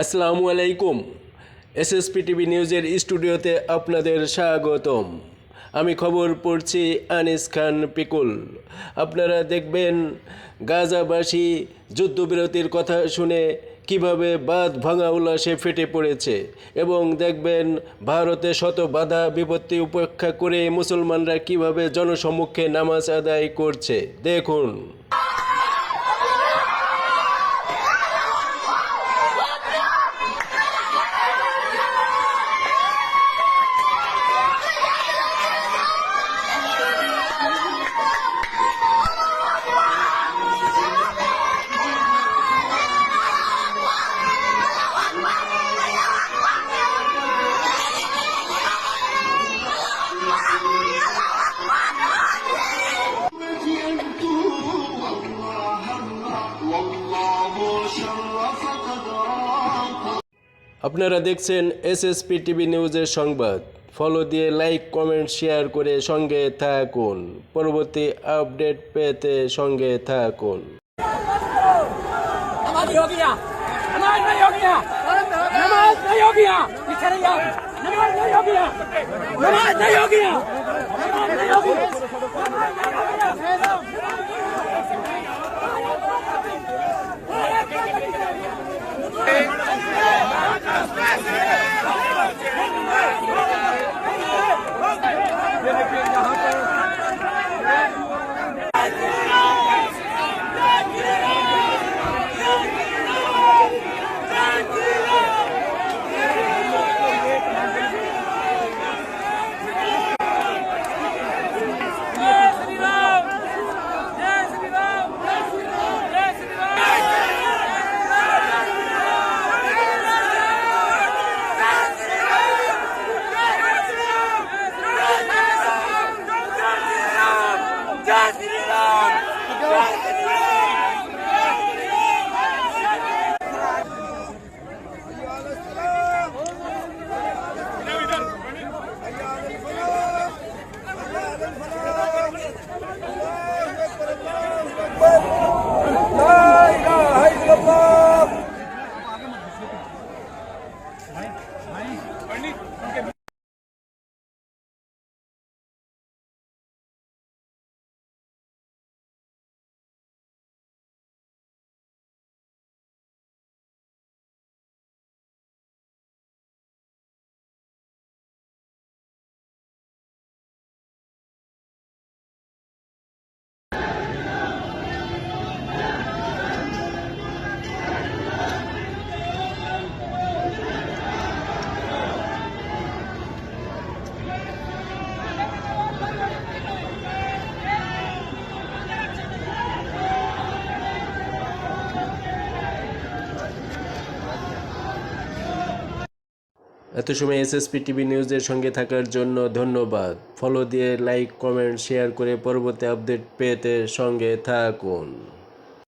আসসালামু আলাইকুম। SSP TV নিউজের স্টুডিওতে আপনাদের স্বাগতম। আমি খবর পড়ছি আনিস খান পিকুল। আপনারা দেখবেন, গাজাবাসী যুদ্ধবিরতির কথা শুনে কীভাবে বাঁধ ভাঙা উল্লাসে ফেটে পড়েছে এবং দেখবেন, ভারতে শত বাধা বিপত্তি উপেক্ষা করে মুসলমানরা কীভাবে জনসম্মুখে নামাজ আদায় করছে। দেখুন। আপনারা দেখছেন এসএসপি টিভি নিউজের সংবাদ ফলো দিয়ে লাইক কমেন্ট শেয়ার করে সঙ্গে থাকুন পরবর্তী আপডেট পেতে সঙ্গে থাকুন नमाज नहीं होगी यहाँ এত সময় এসএসপি টিভি নিউজের সঙ্গে থাকার জন্য ধন্যবাদ। ফলো দিয়ে লাইক কমেন্ট শেয়ার করে পরবর্তী আপডেট পেতে সঙ্গে থাকুন।